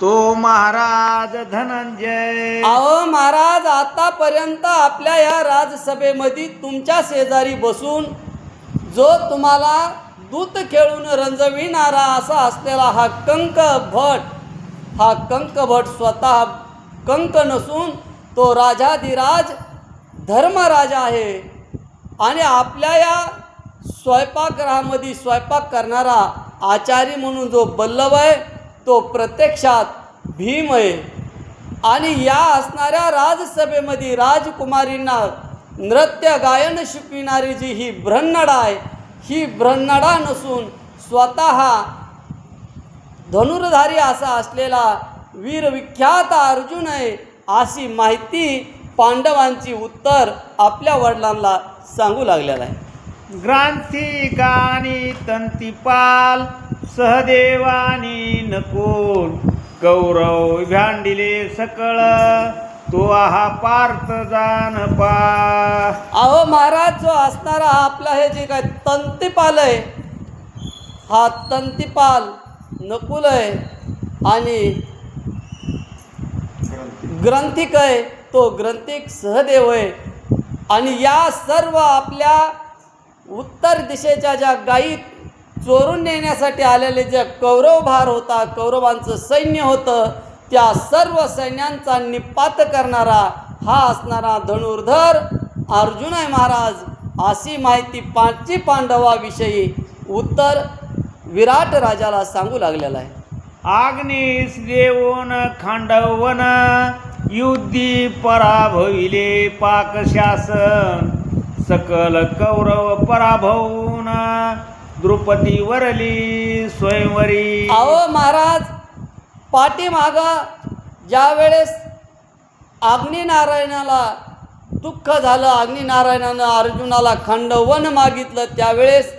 तो महाराज धनंजय. अहो महाराज आतापर्यंत आपल्या या राजसभेमध्ये तुमच्या शेजारी बसून जो तुम्हाला दूत खेळून रंजविणारा असा असलेला हा कंक भट हा कंक भट स्वतः कंक नसून तो राजाधिराज धर्मराज आहे. आणि आपल्या या स्वयंपाकगृहामध्ये स्वयंपाक करणारा आचारी म्हणून जो बल्लभ आहे तो प्रत्यक्षात भीम आहे आणि या असणाऱ्या राजसभेमध्ये राजकुमारींना नृत्य गायन शिकविणारी जी ही ब्रह्नडा आहे ही ब्रह्नडा नसून स्वतः धनुर्धारी असा असलेला वीरविख्यात अर्जुन आहे अशी माहिती पांडवांची उत्तर आपल्या वडिलांना सांगू लागलेला आहे. ग्रांथी गाणी तंतीपाल सहदेवानी नकोण गौरव भांडिले सकळ तो आहा पार्थ जान पा अहो महाराज जो असणारा आपला हे जे काय तंतीपाल आहे हा तंतीपाल नकुल आहे आणि ग्रंथिक आहे तो ग्रंथिक सहदेव आहे. आणि या सर्व आपल्या उत्तर दिशेच्या ज्या गायी चोरून नेण्यासाठी आलेले जे कौरव भार होता कौरवांचं सैन्य होतं त्या सर्व सैन्यांचा निपात करणारा हा असणारा धनुर्धर अर्जुन आहे महाराज अशी माहिती पाचवी पांडवाविषयी उत्तर विराट राजाला सांगू लागलेला आहे. आग्नेस देवोन खांडवन युद्धी पराभविले पाकशासन सकल कौरव पराभवून द्रुपदी वरली स्वयंवरी. अहो महाराज पाठीमाग ज्या वेळेस अग्निनारायणाला दुःख झालं अग्निनारायणानं अर्जुनाला खंडवन मागितलं त्यावेळेस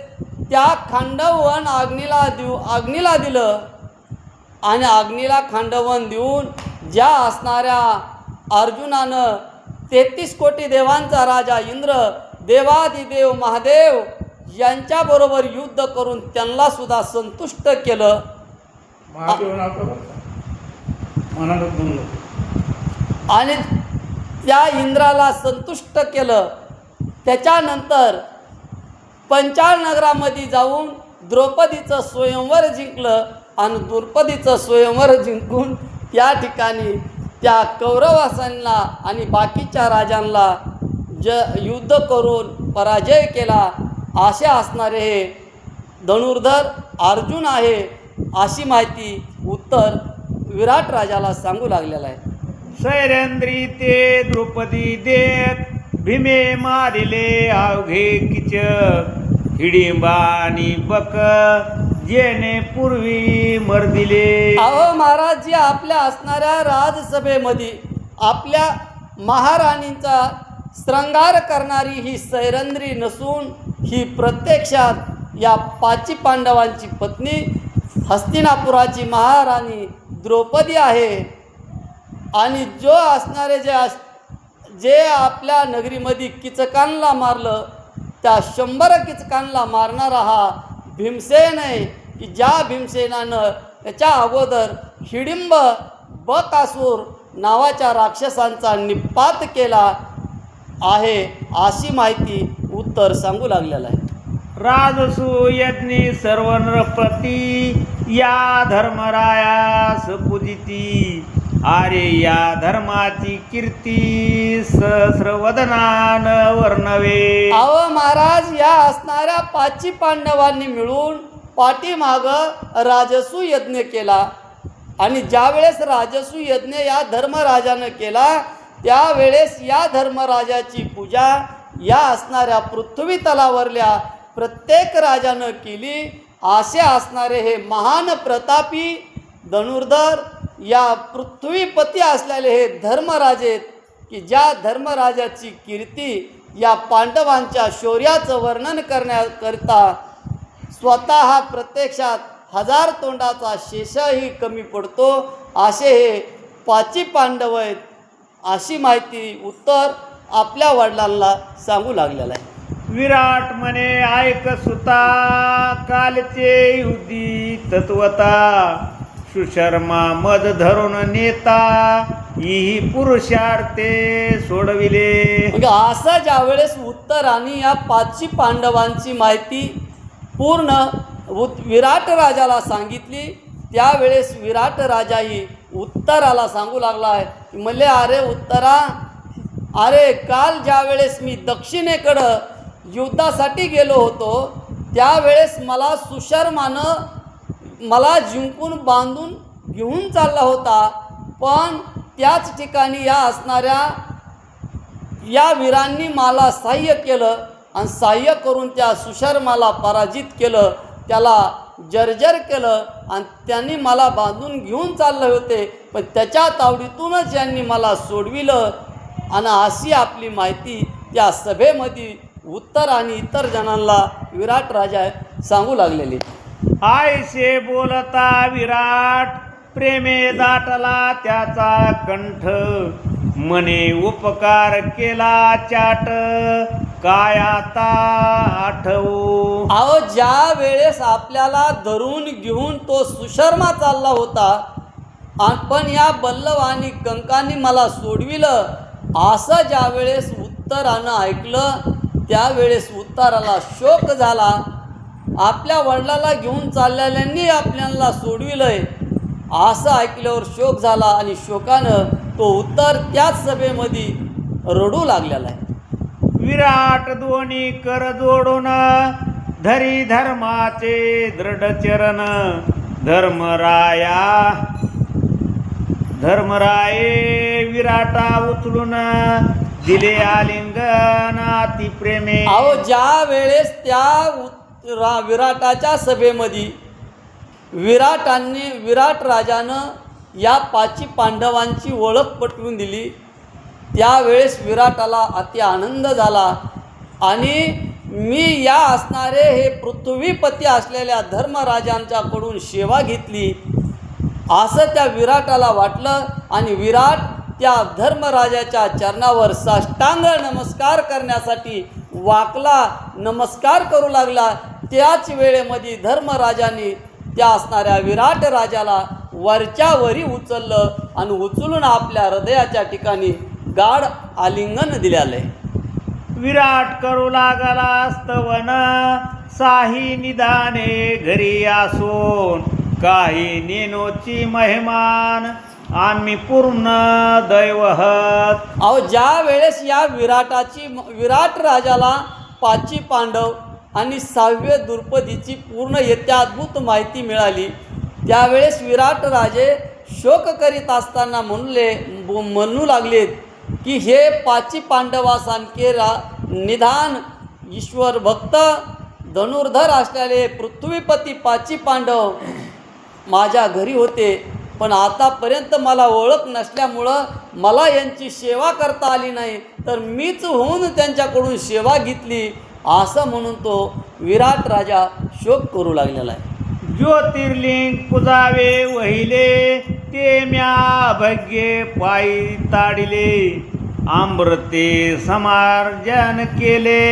त्या खंडवन अग्नीला देऊ अग्नीला दिलं आणि अग्नीला खंडवन देऊन ज्या असणाऱ्या अर्जुनानं तेहतीस कोटी देवांचा राजा इंद्र देवादिदेव महादेव यांच्याबरोबर युद्ध करून त्यांना सुद्धा संतुष्ट केलं. आणि त्या इंद्राला संतुष्ट केलं. त्याच्यानंतर पंचाळ नगरामध्ये जाऊन द्रौपदीचं स्वयंवर जिंकलं आणि द्रौपदीचं स्वयंवर जिंकून त्या ठिकाणी त्या कौरवासांना आणि बाकीच्या राजांना ज युद्ध करून पराजय केला. असे असणारे हे धनुर्धर अर्जुन आहे अशी माहिती उत्तर विराट राजाला सांगू लागलेलं आहे. सैरेंद्री ते द्रुपदी देत भीमे मारिले अवघे किच हिडिंबानी बक जेने पूर्वी मर्दिले. अहो महाराज जी आपल्या असणाऱ्या राजसभेमध्ये आपल्या महाराणींचा श्रंगार करणारी ही सैरंद्री नसून ही प्रत्यक्षात या पाची पांडवांची पत्नी हस्तिनापुराची महाराणी द्रौपदी आहे. आणि जो असणारे जे अस जे आपल्या नगरीमध्ये किचकांना मारलं त्या शंभर किचकांना मारणारा हा भीमसेन आहे की ज्या भीमसेनानं त्याच्या अगोदर हिडिंब बकासूर नावाच्या राक्षसांचा निपात केला आहे अशी माहिती उत्तर सांगू लागलेलं आहे. राजसू यज्ञी सर्व नृपती या धर्मरायास पूजिती. अरे या धर्माची कीर्ती सहस्रवदनान वर्णवे. अहो महाराज या असणाऱ्या पाची पांडवांनी मिळून पाठीमाग राजसू यज्ञ केला. आणि ज्यावेळेस राजसू यज्ञ या धर्मराजानं केला त्यावेळेस या धर्मराजाची पूजा या असणाऱ्या पृथ्वी तलावरल्या प्रत्येक राजानं केली. असे असणारे हे महान प्रतापी धनुर्धर या पृथ्वीपती असलेले हे धर्मराजे आहेत की ज्या धर्मराजाची कीर्ती या पांडवांच्या शौर्याचं वर्णन करण्याकरता स्वतः प्रत्यक्षात हजार तोंडाचा शेषही कमी पडतो. असे हे पाची पांडव आहेत. अशी माहिती उत्तर आपल्या वडिलांना सांगू लागलेलं आहे. विराट म्हणे ऐक सुता कालचे युधी तत्वता. सुशर्मा मद धरून नेता ही पुरुषार्थे सोडविले. म्हणजे असं ज्यावेळेस उत्तराने या पाचही पांडवांची माहिती पूर्ण उत विराट राजाला सांगितली त्यावेळेस विराट राजाही उत्तराला सांगू लागला आहे. मले अरे उत्तरा अरे काल ज्यावेळेस मी दक्षिणेकडं युद्धासाठी गेलो होतो त्यावेळेस मला सुशर्मानं मला जिंकून बांधून घेऊन चालला होता पण त्याच ठिकाणी या असणाऱ्या या वीरांनी मला सहाय्य केलं आणि सहाय्य करून त्या सुशर्माला पराजित केलं. त्याला जर्जर केलं आणि त्यांनी मला बांधून घेऊन चालले होते. पण त्याच्या तावडीतूनच यांनी मला सोडविलं. आणि अशी आपली माहिती त्या सभेमध्ये उत्तर आणि इतर जणांना विराट राजा सांगू लागलेली. आयसे बोलता विराट प्रेमे दाटला त्याचा कंठ. मने उपकार केला चाट. काय आता आठवू? अहो ज्या वेळेस आपल्याला धरून घेऊन तो सुशर्मा चालला होता आणि पण या बल्लव आणि कंकांनी मला सोडविलं. असं ज्या वेळेस उत्तरानं ऐकलं त्यावेळेस उत्तराला शोक झाला. आपल्या वडिलाला घेऊन चाललेल्यांनी आपल्याला सोडविलंय. असं ऐकल्यावर शोक झाला आणि शोकानं तो उत्तर त्याच सभेमध्ये रडू लागलेला आहे. विराट दोन्ही कर जोडून धरी धर्माचे दृढ चरण. धर्मराया धर्मराये विराटा उचलून दिले आलिंगन अति प्रेमे. अहो ज्या वेळेस त्या उत- रा विराटाच्या सभेमध्ये विराटांनी विराट राजानं या पाची पांडवांची ओळख पटवून दिली त्यावेळेस विराटाला अति आनंद झाला. आणि मी या असणारे हे पृथ्वीपती असलेल्या धर्मराजांच्याकडून सेवा घेतली. असं त्या विराटाला वाटलं आणि विराट त्या धर्मराजाच्या चरणावर साष्टांग नमस्कार करण्यासाठी वाकला नमस्कार करू लागला. त्याच वेळेमध्ये धर्मराजाने त्या असणाऱ्या विराट राजाला वरच्या वरी उचललं आणि उचलून आपल्या हृदयाच्या ठिकाणी गाढ आलिंगन दिल्यालं. विराट करू लागला स्तवन साही निदाने घरी आसून काही नेनोची मेहमान आम्ही पूर्ण दैवहत. अहो ज्या वेळेस या विराटाची विराट राजाला पाची पांडव आणि सहाव्य द्रुपदीची पूर्ण येत्या अद्भुत माहिती मिळाली त्यावेळेस विराट राजे शोक करीत असताना म्हणले म्हणू लागलेत की हे पाची पांडवासारखे रा निधान ईश्वर भक्त धनुर्धर असलेले पृथ्वीपती पाची पांडव माझ्या घरी होते. पण आतापर्यंत मला ओळख नसल्यामुळं मला यांची सेवा करता आली नाही. तर मीच होऊन त्यांच्याकडून सेवा घेतली. असं म्हणून तो विराट राजा शोक करू लागलेला आहे. ज्योतिर्लिंग पुजावे वहिले. ते म्या भाग्ये पायी ताडिले आमृते समार्जन केले.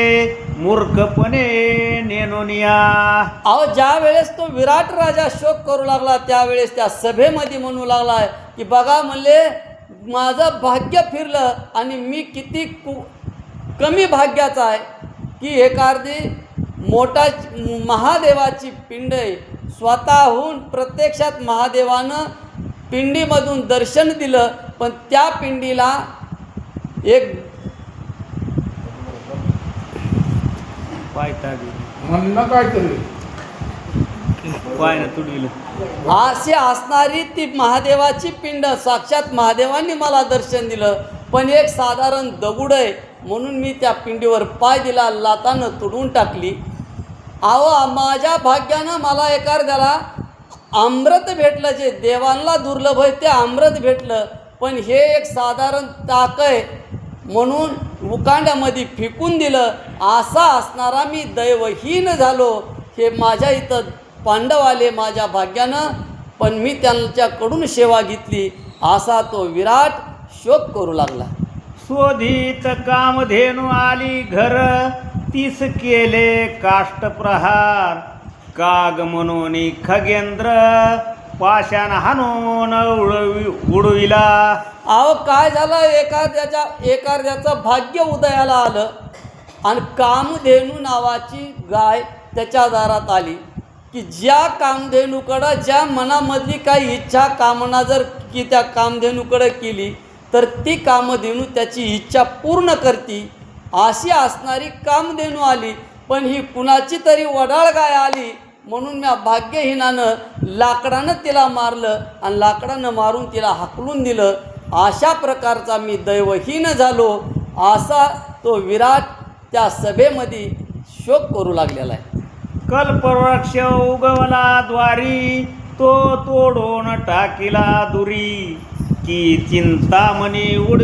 मूर्खपणे नेनोनिया अहो ज्या वेळेस तो विराट राजा शोक करू लागला त्यावेळेस त्या सभेमध्ये म्हणू लागला की बघा म्हणले माझं भाग्य फिरलं आणि मी किती कु कमी भाग्याचा आहे. की एखादी मोठा महादेवाची पिंड आहे. स्वतःहून प्रत्यक्षात महादेवानं पिंडीमधून दर्शन दिलं पण त्या पिंडीला एक अशी असणारी ती महादेवाची पिंड साक्षात महादेवांनी मला दर्शन दिलं. पण एक साधारण दगुड आहे म्हणून मी त्या पिंडीवर पाय दिला लातानं तुडवून टाकली. अहो माझ्या भाग्यानं मला एखाद्याला अमृत भेटलं जे देवांना दुर्लभ आहे ते अमृत भेटलं. पण हे एक साधारण ताक आहे. म्हणून उकांड्यामध्ये फेकून दिलं. असा असणारा मी दैवहीन झालो. हे माझ्या इथं पांडव आले माझ्या भाग्यानं. पण मी त्यांच्याकडून सेवा घेतली. असा तो विराट शोक करू लागला. शोधित कामधेनु आली घर. तीस केले काष्ट प्रहार काग म्हणून खगेंद्र पाषाण हाणून उडवी उडविला. अहो काय झालं? एखाद्याच्या एखाद्याचं भाग्य उदयाला आलं आणि कामधेनू नावाची गाय त्याच्या दारात आली की ज्या कामधेनूकडं ज्या मनामधली काही इच्छा कामना जर की त्या कामधेनूकडं केली तर ती कामधेनू त्याची इच्छा पूर्ण करती. अशी असणारी कामधेनू आली पण ही कुणाची तरी वडाळ गाय आली. म्हणून म्या भाग्यहीनानं लाकडानं तिला मारलं आणि लाकडानं मारून तिला हाकलून दिलं. अशा प्रकारचा मी दैवहीन झालो. असा तो विराट त्या सभेमध्ये शोक करू लागलेला आहे. कल्पवृक्ष उगवला द्वारी तो तोडून टाकिला दुरी. की चिंतामणी उड